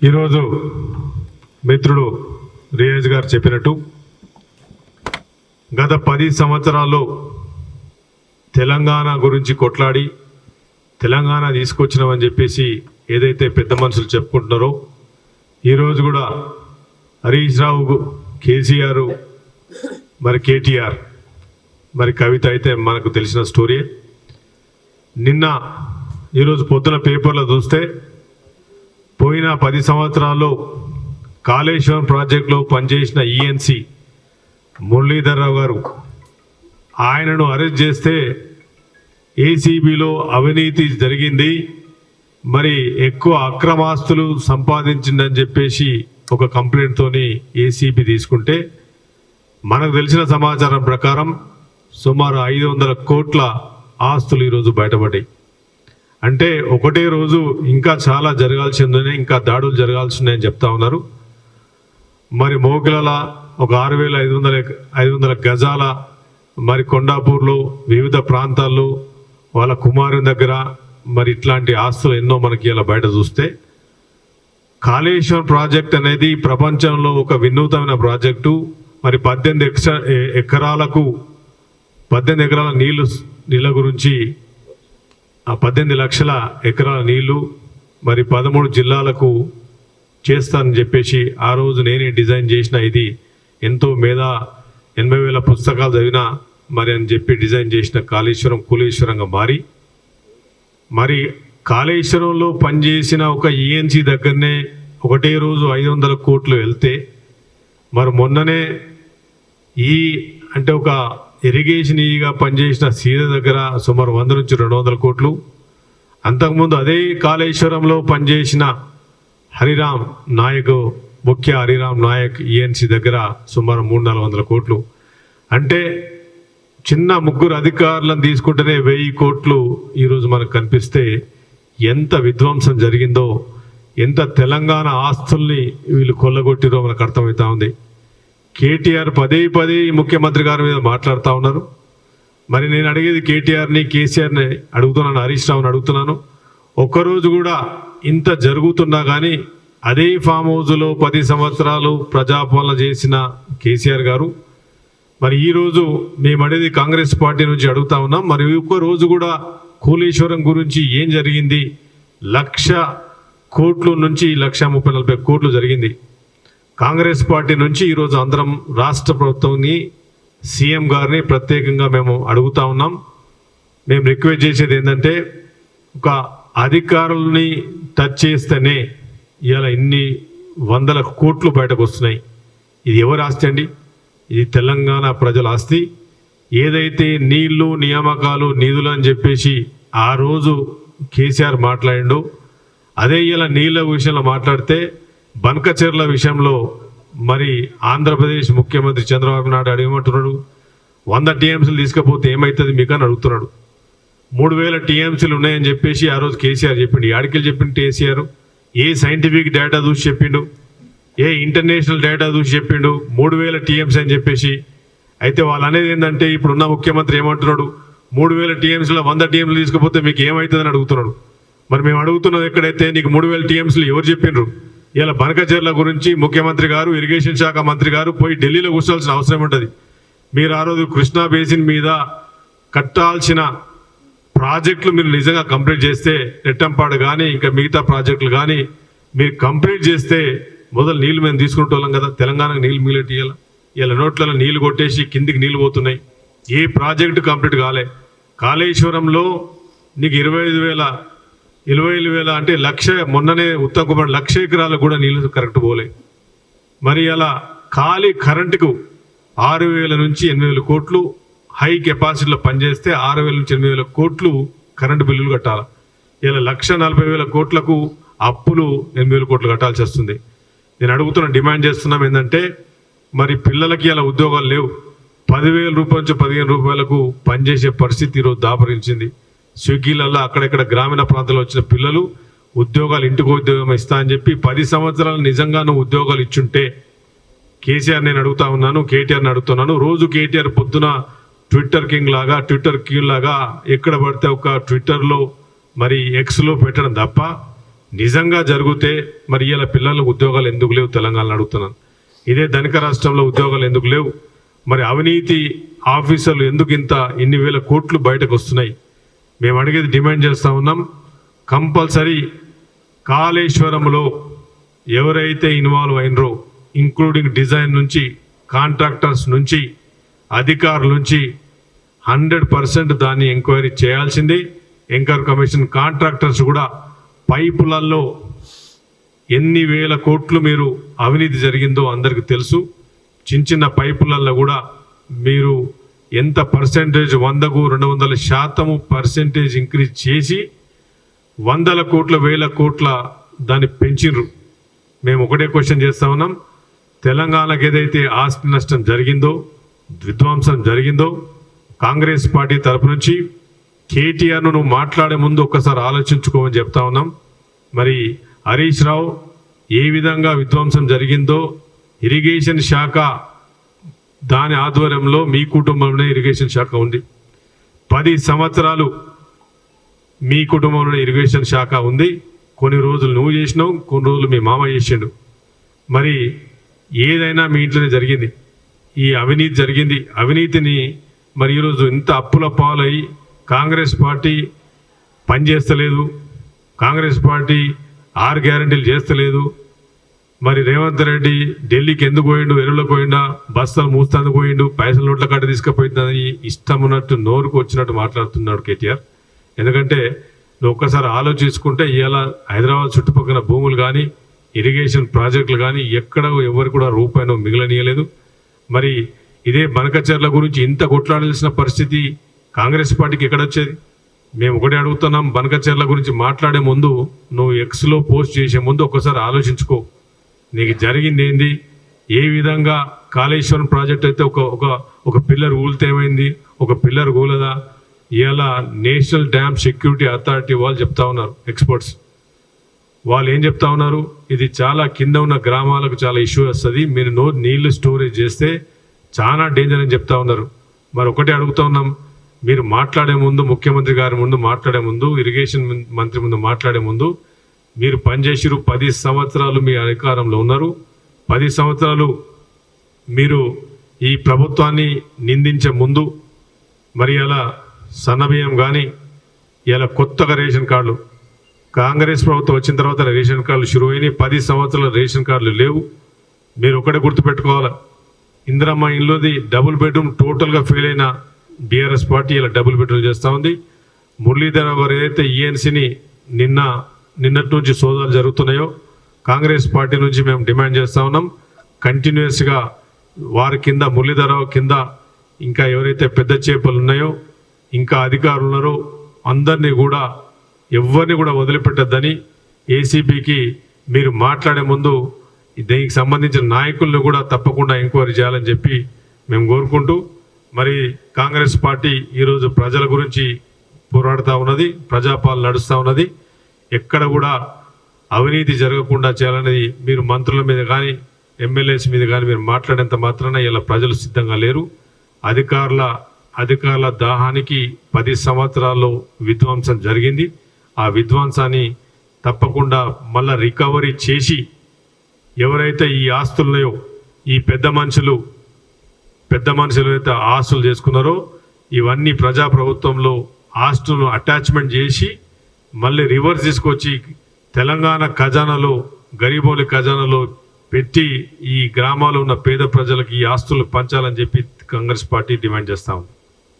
ఈరోజు మిత్రుడు రియాజ్ గారు చెప్పినట్టు గత పది సంవత్సరాల్లో తెలంగాణ గురించి కొట్లాడి తెలంగాణ తీసుకొచ్చినామని చెప్పేసి ఏదైతే పెద్ద మనుషులు చెప్పుకుంటున్నారో ఈరోజు కూడా హరీష్ రావు కేసీఆర్ మరి కేటీఆర్ మరి కవిత అయితే మనకు తెలిసిన స్టోరీ నిన్న ఈరోజు పొద్దున పేపర్లో చూస్తే పోయిన పది సంవత్సరాల్లో కాళేశ్వరం ప్రాజెక్టులో పనిచేసిన ఈఎన్సి మురళీధర్రావు గారు ఆయనను అరెస్ట్ చేస్తే ఏసీబీలో అవినీతి జరిగింది. మరి ఎక్కువ అక్రమాస్తులు సంపాదించిందని చెప్పేసి ఒక కంప్లైంట్తోని ఏసీబీ తీసుకుంటే మనకు తెలిసిన సమాచారం ప్రకారం సుమారు ఐదు వందల కోట్ల ఆస్తులు ఈరోజు బయటపడ్డాయి. అంటే ఒకటే రోజు ఇంకా చాలా జరగాల్సి ఉందని ఇంకా దాడులు జరగాల్సి ఉన్నాయని చెప్తా ఉన్నారు. మరి మోకిలల ఒక ఆరు వేల ఐదు వందల ఐదు వందల గజాల మరి కొండాపూర్లో వివిధ ప్రాంతాల్లో వాళ్ళ కుమారుని దగ్గర మరి ఇట్లాంటి ఆస్తులు ఎన్నో మనకి ఇలా బయట చూస్తే కాళేశ్వరం ప్రాజెక్ట్ అనేది ప్రపంచంలో ఒక వినూతమైన ప్రాజెక్టు. మరి పద్దెనిమిది ఎక్స ఎకరాలకు పద్దెనిమిది ఎకరాల నీళ్ళు నీళ్ళ గురించి ఆ పద్దెనిమిది లక్షల ఎకరాల నీళ్ళు మరి పదమూడు జిల్లాలకు చేస్తానని చెప్పేసి ఆ రోజు నేనే డిజైన్ చేసిన ఇది ఎంతో మీద ఎనభై వేల పుస్తకాలు చదివినా మరి అని చెప్పి డిజైన్ చేసిన కాళేశ్వరం కులేశ్వరంగా మారి. మరి కాళేశ్వరంలో పనిచేసిన ఒక ఈఎన్సీ దగ్గరనే ఒకటే రోజు ఐదు వందల కోట్లు వెళ్తే మరి మొన్ననే ఈ అంటే ఒక ఇరిగేషన్గా పనిచేసిన సీద దగ్గర సుమారు వంద నుంచి రెండు వందల కోట్లు. అంతకుముందు అదే కాళేశ్వరంలో పనిచేసిన హరిరామ్ నాయక్ ముఖ్య హరిరామ్ నాయక్ ఈఎన్సీ దగ్గర సుమారు మూడు నాలుగు వందల కోట్లు. అంటే చిన్న ముగ్గురు అధికారులను తీసుకుంటేనే వెయ్యి కోట్లు ఈరోజు మనకు కనిపిస్తే ఎంత విధ్వంసం జరిగిందో ఎంత తెలంగాణ ఆస్తుల్ని వీళ్ళు కొల్లగొట్టిరో మనకు అర్థమవుతా ఉంది. కేటీఆర్ పదే పదే ఈ ముఖ్యమంత్రి గారి మీద మాట్లాడుతూ ఉన్నారు. మరి నేను అడిగేది కేటీఆర్ని కేసీఆర్ని అడుగుతున్నాను హరీష్ రావుని అడుగుతున్నాను. ఒక్కరోజు కూడా ఇంత జరుగుతున్నా కానీ అదే ఫామ్ హౌస్లో పది సంవత్సరాలు ప్రజాపాలన చేసిన కేసీఆర్ గారు. మరి ఈరోజు మేము అనేది కాంగ్రెస్ పార్టీ నుంచి అడుగుతా ఉన్నాం. మరి ఒక్క రోజు కూడా కూలేశ్వరం గురించి ఏం జరిగింది? లక్ష కోట్లు నుంచి లక్ష ముప్పై నలభై కోట్లు జరిగింది. కాంగ్రెస్ పార్టీ నుంచి ఈరోజు అందరం రాష్ట్ర ప్రభుత్వాన్ని సీఎం గారిని ప్రత్యేకంగా మేము అడుగుతా ఉన్నాం. మేము రిక్వెస్ట్ చేసేది ఏంటంటే ఒక అధికారుల్ని టచ్ చేస్తేనే ఇలా ఇన్ని వందల కోట్లు బయటకు వస్తున్నాయి. ఇది ఎవరు ఆస్తి అండి? ఇది తెలంగాణ ప్రజల ఆస్తి. ఏదైతే నీళ్ళు నియామకాలు నిధులు అని చెప్పేసి ఆ రోజు కేసీఆర్ మాట్లాడిండో అదే ఇలా నీళ్ళ విషయంలో మాట్లాడితే బనకచెర్ల విషయంలో మరి ఆంధ్రప్రదేశ్ ముఖ్యమంత్రి చంద్రబాబు నాయుడు అడిగమంటున్నాడు వంద టీఎంసీలు తీసుకపోతే ఏమవుతుంది మీకు అని అడుగుతున్నాడు. మూడు వేల టీఎంసీలు ఉన్నాయని చెప్పేసి ఆ రోజు కేసీఆర్ చెప్పిండు. ఆడికెళ్ళి చెప్పిండు కేసీఆర్. ఏ సైంటిఫిక్ డేటా చూసి చెప్పిండు. ఏ ఇంటర్నేషనల్ డేటా చూసి చెప్పిండు. మూడు వేల టీఎంసీ అని చెప్పేసి. అయితే వాళ్ళు అనేది ఏంటంటే ఇప్పుడున్న ముఖ్యమంత్రి ఏమంటున్నాడు. మూడు వేల టీఎంసీలో వంద టీఎంసీలు తీసుకపోతే మీకు ఏమవుతుందని అడుగుతున్నాడు. మరి మేము అడుగుతున్నది ఎక్కడైతే నీకు మూడు వేల టీఎంసీలు ఎవరు చెప్పిండ్రు? ఇలా బనకచర్ల గురించి ముఖ్యమంత్రి గారు ఇరిగేషన్ శాఖ మంత్రి గారు పోయి ఢిల్లీలో కూర్చోవాల్సిన అవసరం ఉంటుంది. మీరు ఆ రోజు కృష్ణా బేసిన్ మీద కట్టాల్సిన ప్రాజెక్టులు మీరు నిజంగా కంప్లీట్ చేస్తే నెట్టంపాడు కానీ ఇంకా మిగతా ప్రాజెక్టులు కానీ మీరు కంప్లీట్ చేస్తే మొదలు నీళ్ళు మేము తీసుకుంటాం కదా తెలంగాణకు నీళ్ళు మిగిలేటి ఇవాళ. ఇలా నోట్లలో నీళ్ళు కొట్టేసి కిందికి నీళ్ళు పోతున్నాయి. ఏ ప్రాజెక్టు కంప్లీట్ కాలే. కాళేశ్వరంలో నీకు ఇరవై ఐదు వేల ఇరవై ఐదు వేల అంటే లక్ష మొన్ననే ఉత్తమ్ కుమార్ లక్ష ఎకరాలకు కూడా నీళ్ళు కరెక్ట్ పోలే. మరి అలా ఖాళీ కరెంటుకు ఆరు వేల నుంచి ఎనిమిది వేల కోట్లు హై కెపాసిటీలో పనిచేస్తే ఆరు వేల నుంచి ఎనిమిది వేల కోట్లు కరెంటు బిల్లులు కట్టాలి? ఇలా లక్ష నలభై వేల కోట్లకు అప్పులు ఎనిమిది వేల కోట్లు కట్టాల్సి వస్తుంది. నేను అడుగుతున్న డిమాండ్ చేస్తున్నాం ఏంటంటే మరి పిల్లలకి అలా ఉద్యోగాలు లేవు. పదివేల రూపాయల నుంచి పదిహేను రూపాయలకు పనిచేసే పరిస్థితి ఈరోజు దాపరించింది. స్విగ్గీలలో అక్కడెక్కడ గ్రామీణ ప్రాంతాల్లో వచ్చిన పిల్లలు ఉద్యోగాలు ఇంటికి ఉద్యోగం ఇస్తా అని చెప్పి పది సంవత్సరాలు నిజంగా నువ్వు ఉద్యోగాలు ఇచ్చుంటే కేసీఆర్ నేను అడుగుతా ఉన్నాను కేటీఆర్ని అడుగుతున్నాను. రోజు కేటీఆర్ పొద్దున ట్విట్టర్ కింగ్ లాగా ట్విట్టర్ క్యూ లాగా ఎక్కడ పడితే ఒక ట్విట్టర్లో మరి ఎక్స్లో పెట్టడం తప్ప నిజంగా జరిగితే మరి ఇలా పిల్లలకు ఉద్యోగాలు ఎందుకు లేవు తెలంగాణలో అడుగుతున్నాను. ఇదే ధనిక రాష్ట్రంలో ఉద్యోగాలు ఎందుకు లేవు? మరి అవినీతి ఆఫీసర్లు ఎందుకు ఇంత ఇన్ని వేల కోట్లు బయటకు వస్తున్నాయి? మేము అడిగేది డిమాండ్ చేస్తూ ఉన్నాం. కంపల్సరీ కాళేశ్వరంలో ఎవరైతే ఇన్వాల్వ్ అయినరో ఇంక్లూడింగ్ డిజైన్ నుంచి కాంట్రాక్టర్స్ నుంచి అధికారుల నుంచి హండ్రెడ్ పర్సెంట్ దాన్ని ఎంక్వైరీ చేయాల్సింది. ఎంక్వైరీ కమిషన్ కాంట్రాక్టర్స్ కూడా పైపులలో ఎన్ని వేల కోట్లు మీరు అవినీతి జరిగిందో అందరికీ తెలుసు. చిన్న చిన్న పైపులలో కూడా మీరు ఎంత పర్సెంటేజ్ వందకు రెండు వందల శాతము పర్సెంటేజ్ ఇంక్రీజ్ చేసి వందల కోట్ల వేల కోట్ల దాన్ని పెంచిండ్రు మేము ఒకటే క్వశ్చన్ చేస్తా ఉన్నాం. తెలంగాణకు ఏదైతే ఆస్తి నష్టం జరిగిందో విధ్వంసం జరిగిందో కాంగ్రెస్ పార్టీ తరపు నుంచి కేటీఆర్ను నువ్వు మాట్లాడే ముందు ఒక్కసారి ఆలోచించుకోమని చెప్తా ఉన్నాం. మరి హరీష్ రావు ఏ విధంగా విధ్వంసం జరిగిందో ఇరిగేషన్ శాఖ దాని ఆధ్వర్యంలో మీ కుటుంబంలోనే ఇరిగేషన్ శాఖ ఉంది. పది సంవత్సరాలు మీ కుటుంబంలోనే ఇరిగేషన్ శాఖ ఉంది. కొన్ని రోజులు నువ్వు చేసినావు కొన్ని రోజులు మీ మామ చేసిండు. మరి ఏదైనా మీ ఇంట్లోనే జరిగింది. ఈ అవినీతి జరిగింది. అవినీతిని మరి ఈరోజు ఇంత అప్పుల పాలై కాంగ్రెస్ పార్టీ పనిచేస్తలేదు. కాంగ్రెస్ పార్టీ ఆరు గ్యారంటీలు చేస్తలేదు. మరి రేవంత్ రెడ్డి ఢిల్లీకి ఎందుకు పోయిండు? ఎరువులకు పోయిండా? బస్తాలు మూస్తాందుకు పోయిండు? పైసలు నోట్ల కాడ తీసుకుపోయిందని ఇష్టం ఉన్నట్టు నోరుకు వచ్చినట్టు మాట్లాడుతున్నాడు కేటీఆర్. ఎందుకంటే నువ్వు ఒక్కసారి ఆలోచించుకుంటే ఇవాళ హైదరాబాద్ చుట్టుపక్కల భూములు కానీ ఇరిగేషన్ ప్రాజెక్టులు కానీ ఎక్కడ ఎవరు కూడా రూపాయను మిగిలనీయలేదు. మరి ఇదే బనకచర్ల గురించి ఇంత కొట్లాడాల్సిన పరిస్థితి కాంగ్రెస్ పార్టీకి ఎక్కడొచ్చేది? మేము ఒకటే అడుగుతున్నాం బనకచర్ల గురించి మాట్లాడే ముందు నువ్వు ఎక్స్లో పోస్ట్ చేసే ముందు ఒకసారి ఆలోచించుకో. నీకు జరిగింది ఏంది? ఏ విధంగా కాళేశ్వరం ప్రాజెక్ట్ అయితే ఒక ఒక ఒక పిల్లర్ ఊలితే ఏమైంది? ఒక పిల్లర్ ఊలదా ఇలా నేషనల్ డ్యామ్ సెక్యూరిటీ అథారిటీ వాళ్ళు చెప్తా ఉన్నారు ఎక్స్పర్ట్స్. వాళ్ళు ఏం చెప్తా ఉన్నారు? ఇది చాలా కింద ఉన్న గ్రామాలకు చాలా ఇష్యూ వస్తుంది మీరు నో నీళ్ళు స్టోరేజ్ చేస్తే చాలా డేంజర్ అని చెప్తా ఉన్నారు. మరి ఒకటే అడుగుతా ఉన్నాం మీరు మాట్లాడే ముందు ముఖ్యమంత్రి గారి ముందు మాట్లాడే ముందు ఇరిగేషన్ మంత్రి ముందు మాట్లాడే ముందు మీరు పనిచేసిరు పది సంవత్సరాలు మీ అధికారంలో ఉన్నారు. పది సంవత్సరాలు మీరు ఈ ప్రభుత్వాన్ని నిందించే ముందు మరి అలా సన్నబియ్యం కానీ ఇలా కొత్తగా రేషన్ కార్డులు కాంగ్రెస్ ప్రభుత్వం వచ్చిన తర్వాత రేషన్ కార్డులు షురు అయినాయి పది సంవత్సరాల రేషన్ కార్డులు లేవు. మీరు ఒకటే గుర్తుపెట్టుకోవాలి? ఇందిరమ్మ ఇల్లుది డబుల్ బెడ్రూమ్ టోటల్గా ఫెయిల్ అయిన బీఆర్ఎస్ పార్టీ ఇలా డబుల్ బెడ్రూమ్ చేస్తూ ఉంది. మురళీధర్ గారు ఏదైతే ఈఎన్సీని నిన్న నిన్నటి నుంచి సోదాలు జరుగుతున్నాయో కాంగ్రెస్ పార్టీ నుంచి మేము డిమాండ్ చేస్తూ ఉన్నాం. కంటిన్యూస్గా వారి కింద మురళీధరరావు కింద ఇంకా ఎవరైతే పెద్ద చేపలు ఉన్నాయో ఇంకా అధికారులు ఉన్నారో అందరినీ కూడా ఎవరిని కూడా వదిలిపెట్టద్దని ఏసీబీకి మీరు మాట్లాడే ముందు దీనికి సంబంధించిన నాయకులను కూడా తప్పకుండా ఎంక్వైరీ చేయాలని చెప్పి మేము కోరుకుంటూ మరి కాంగ్రెస్ పార్టీ ఈరోజు ప్రజల గురించి పోరాడుతూ ఉన్నది ప్రజాపాలన నడుస్తూ ఉన్నది. ఎక్కడ కూడా అవినీతి జరగకుండా చేయాలనేది మీరు మంత్రుల మీద కానీ ఎమ్మెల్యేస్ మీద కానీ మీరు మాట్లాడేంత మాత్రాన ఇలా ప్రజలు సిద్ధంగా లేరు. అధికారుల అధికారుల దాహానికి పది సంవత్సరాల్లో విధ్వంసం జరిగింది. ఆ విధ్వంసాన్ని తప్పకుండా మళ్ళా రికవరీ చేసి ఎవరైతే ఈ ఆస్తులున్నాయో ఈ పెద్ద మనుషులు పెద్ద మనుషులు అయితే ఆస్తులు చేసుకున్నారో ఇవన్నీ ప్రజా ప్రభుత్వంలో ఆస్తులను అటాచ్మెంట్ చేసి మళ్ళీ రివర్స్ తీసుకొచ్చి తెలంగాణ ఖజానాలో గరీబోలి ఖజానాలో పెట్టి ఈ గ్రామాల్లో ఉన్న పేద ప్రజలకు ఈ ఆస్తులు పంచాలని చెప్పి కాంగ్రెస్ పార్టీ డిమాండ్ చేస్తా ఉంది.